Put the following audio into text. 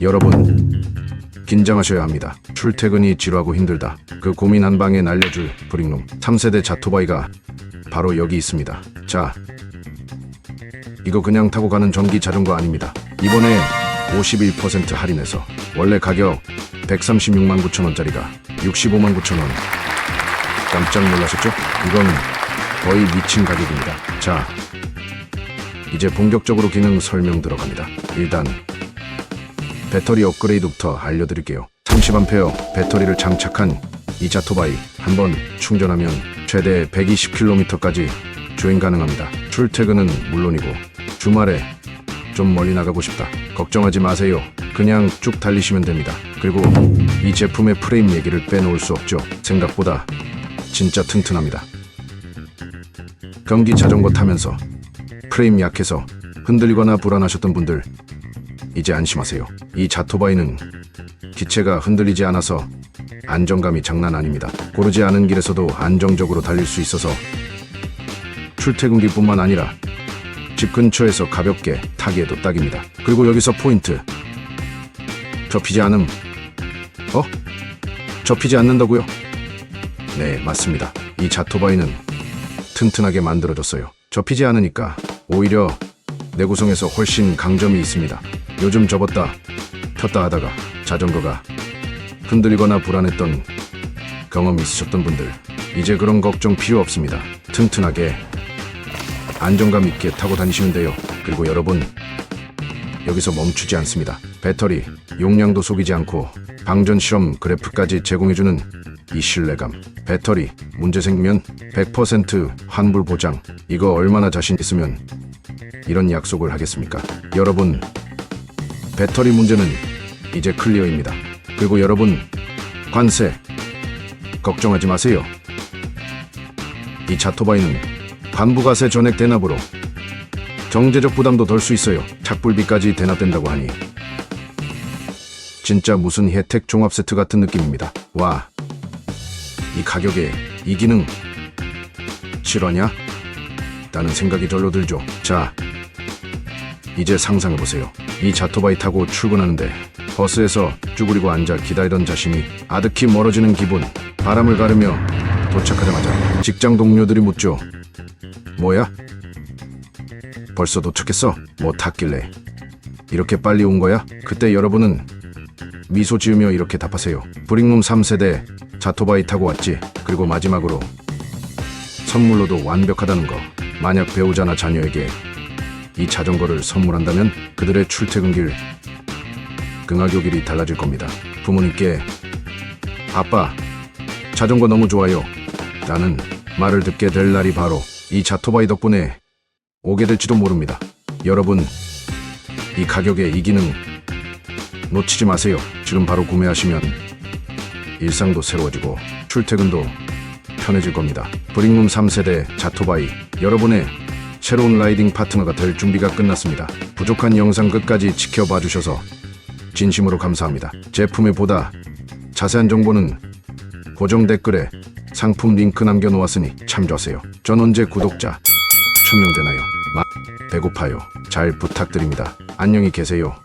여러분 긴장하셔야 합니다. 출퇴근이 지루하고 힘들다. 그 고민 한 방에 날려줄 브릭룸 3세대 자토바이가 바로 여기 있습니다. 자, 이거 그냥 타고 가는 전기 자전거 아닙니다. 이번에 51% 할인해서 원래 가격 136만 9천 원짜리가 65만 9천 원. 깜짝 놀라셨죠? 이건 거의 미친 가격입니다. 자, 이제 본격적으로 기능 설명 들어갑니다. 일단 배터리 업그레이드부터 알려드릴게요. 30A 배터리를 장착한 이 자토바이 한 번 충전하면 최대 120km까지 주행 가능합니다. 출퇴근은 물론이고 주말에 좀 멀리 나가고 싶다. 걱정하지 마세요. 그냥 쭉 달리시면 됩니다. 그리고 이 제품의 프레임 얘기를 빼놓을 수 없죠. 생각보다 진짜 튼튼합니다. 경기 자전거 타면서 프레임 약해서 흔들리거나 불안하셨던 분들 이제 안심하세요. 이 자토바이는 기체가 흔들리지 않아서 안정감이 장난 아닙니다. 고르지 않은 길에서도 안정적으로 달릴 수 있어서 출퇴근길뿐만 아니라 집 근처에서 가볍게 타기에도 딱입니다. 그리고 여기서 포인트. 접히지 않음. 어? 접히지 않는다고요? 네, 맞습니다. 이 자토바이는 튼튼하게 만들어졌어요. 접히지 않으니까 오히려 내 구성에서 훨씬 강점이 있습니다. 요즘 접었다 폈다 하다가 자전거가 흔들리거나 불안했던 경험 있으셨던 분들 이제 그런 걱정 필요 없습니다. 튼튼하게 안정감 있게 타고 다니시면 돼요. 그리고 여러분 여기서 멈추지 않습니다. 배터리 용량도 속이지 않고 방전 실험 그래프까지 제공해주는 이 신뢰감. 배터리 문제 생기면 100% 환불 보장. 이거 얼마나 자신 있으면 이런 약속을 하겠습니까? 여러분 배터리 문제는 이제 클리어입니다. 그리고 여러분 관세 걱정하지 마세요. 이 자토바이는 관부가세 전액 대납으로 경제적 부담도 덜 수 있어요. 착불비까지 대납된다고 하니 진짜 무슨 혜택 종합 세트 같은 느낌입니다. 와, 이 가격에 이 기능 실화냐? 라는 생각이 절로 들죠. 자, 이제 상상해 보세요. 이 자토바이 타고 출근하는데 버스에서 쭈그리고 앉아 기다리던 자신이 아득히 멀어지는 기분. 바람을 가르며 도착하자마자 직장 동료들이 묻죠. 뭐야? 벌써 도착했어? 뭐 탔길래? 이렇게 빨리 온 거야? 그때 여러분은 미소 지으며 이렇게 답하세요. 브릭룸 3세대 자토바이 타고 왔지. 그리고 마지막으로 선물로도 완벽하다는 거. 만약 배우자나 자녀에게 이 자전거를 선물한다면 그들의 출퇴근길 긍하교길이 달라질 겁니다. 부모님께 아빠 자전거 너무 좋아요 라는 말을 듣게 될 날이 바로 이 자토바이 덕분에 오게 될지도 모릅니다. 여러분 이 가격에 이 기능 놓치지 마세요. 지금 바로 구매하시면 일상도 새로워지고 출퇴근도 편해질 겁니다. 브릭룸 3세대 자토바이 여러분의 새로운 라이딩 파트너가 될 준비가 끝났습니다. 부족한 영상 끝까지 지켜봐 주셔서 진심으로 감사합니다. 제품에 보다 자세한 정보는 고정 댓글에 상품 링크 남겨놓았으니 참조하세요. 전 언제 구독자 1000명 되나요? 마, 배고파요. 잘 부탁드립니다. 안녕히 계세요.